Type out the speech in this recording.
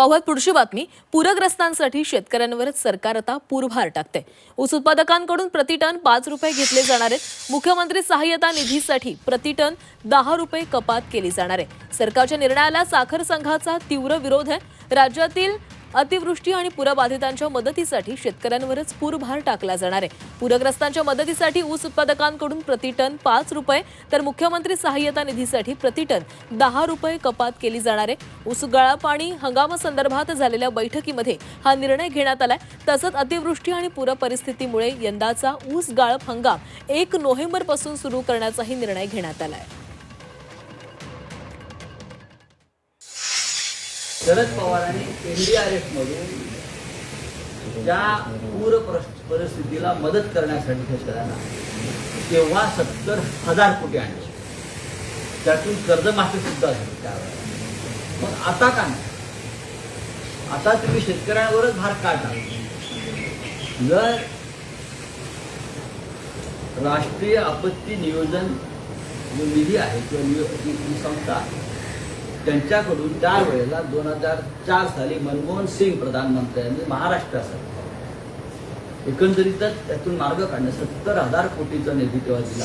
पाहुयात पुढची बातमी. पूरग्रस्तांसाठी शेतकऱ्यांवरच सरकार आता पूरभार टाकते ऊस उत्पादकांकडून प्रतिटन पाच रुपये घेतले जाणार आहेत. मुख्यमंत्री सहाय्यता निधीसाठी प्रतिटन दहा रुपये कपात केली जाणार आहे. सरकारच्या निर्णयाला साखर संघाचा तीव्र विरोध आहे. राज्यातील अतिवृष्टी आणि पूरबाधितांच्या मदतीसाठी शेतकऱ्यांवरच पूरभार टाकला जाणार आहे. पूरग्रस्तांच्या मदतीसाठी ऊस उत्पादकांकडून प्रतिटन पाच रुपये तर मुख्यमंत्री सहाय्यता निधीसाठी प्रतिटन दहा रुपये कपात केली जाणार आहे. ऊस गाळप आणि हंगामासंदर्भात झालेल्या बैठकीमध्ये हा निर्णय घेण्यात आलाय. तसंच अतिवृष्टी आणि पूर परिस्थितीमुळे यंदाचा ऊस गाळप हंगाम एक नोव्हेंबरपासून सुरू करण्याचाही निर्णय घेण्यात आलाय. शरद पवारांनी एनडीआरएफ मधून ज्या पूर परिस्थितीला मदत करण्यासाठी शेतकऱ्यांना तेव्हा सत्तर हजार कोटी आणले त्यातून कर्जमाफी सुद्धा झाली त्यावेळेला मग आता का नाही? आता तुम्ही शेतकऱ्यांवरच भार का जर राष्ट्रीय आपत्ती नियोजन जो निधी आहे किंवा संस्था आहे त्यांच्याकडून त्यावेळेला दोन हजार चार साली मनमोहन सिंग प्रधानमंत्र्यांनी महाराष्ट्रासाठी. एकंदरीतच त्यातून मार्ग काढण्यास सत्तर हजार कोटीचा निधी तेव्हा दिला.